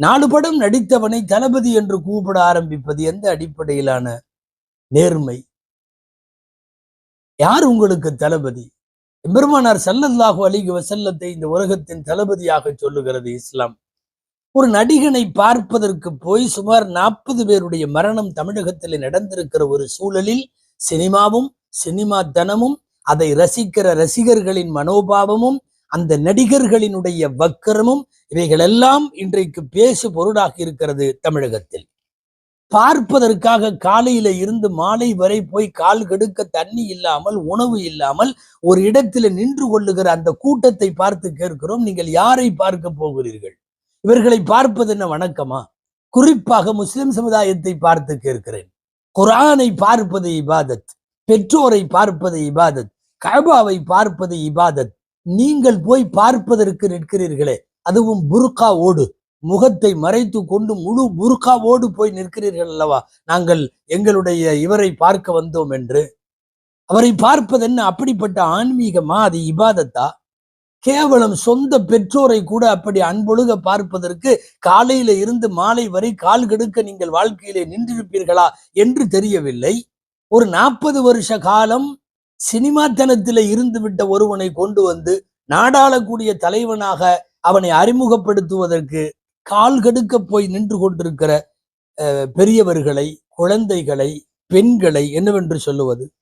நாலு படம் நடித்தவனை தளபதி என்று கூப்பிட ஆரம்பிப்பது எந்த அடிப்படையிலான நேர்மை? யார் உங்களுக்கு தளபதி? பெருமானார் சல்லல்லாஹு அலிக வசல்லத்தை இந்த உலகத்தின் தளபதியாக சொல்லுகிறது இஸ்லாம். ஒரு நடிகனை பார்ப்பதற்கு போய் சுமார் நாற்பது பேருடைய மரணம் தமிழகத்தில் நடந்திருக்கிற ஒரு சூழலில் சினிமாவும் சினிமா தனமும் அதை ரசிக்கிற ரசிகர்களின் மனோபாவமும் அந்த நடிகர்களினுடைய வக்கரமும் இவைகளெல்லாம் இன்றைக்கு பேசு பொருளாக இருக்கிறது தமிழகத்தில். பார்ப்பதற்காக காலையில இருந்து மாலை வரை போய் கால் கெடுக்க தண்ணி இல்லாமல் உணவு இல்லாமல் ஒரு இடத்துல நின்று கொள்ளுகிற அந்த கூட்டத்தை பார்த்து கேட்கிறோம். நீங்கள் யாரை பார்க்க போகிறீர்கள்? இவர்களை பார்ப்பது என்ன வணக்கமா? குறிப்பாக முஸ்லிம் சமுதாயத்தை பார்த்து கேட்கிறேன். குரானை பார்ப்பது இபாதத் பெற்றோரை பார்ப்பது இபாதத் கபாவை பார்ப்பது இபாதத் நீங்கள் போய் பார்ப்பதற்கு நிற்கிறீர்களே. அதுவும் புருக்காவோடு ஓடு முகத்தை மறைத்து கொண்டு முழு புருக்காவோடு போய் நிற்கிறீர்கள் அல்லவா? நாங்கள் எங்களுடைய இவரை பார்க்க வந்தோம் என்று. அவரை பார்ப்பது என்ன அப்படிப்பட்ட ஆன்மீகமா அது இபாதத்தா? கேவலம் சொந்த பெற்றோரை கூட அப்படி அன்பொழுக பார்ப்பதற்கு காலையில இருந்து மாலை வரை கால் கெடுக்க நீங்கள் வாழ்க்கையிலே நின்றிருப்பீர்களா என்று தெரியவில்லை. ஒரு நாற்பது வருஷ காலம் சினிமாத்தனத்தில இருந்து விட்ட ஒருவனை கொண்டு வந்து நாடாளக்கூடிய தலைவனாக அவனை அறிமுகப்படுத்துவதற்கு கால் கடுக்க போய் நின்று கொண்டிருக்கிற பெரியவர்களை குழந்தைகளை பெண்களை என்னவென்று சொல்லுவது?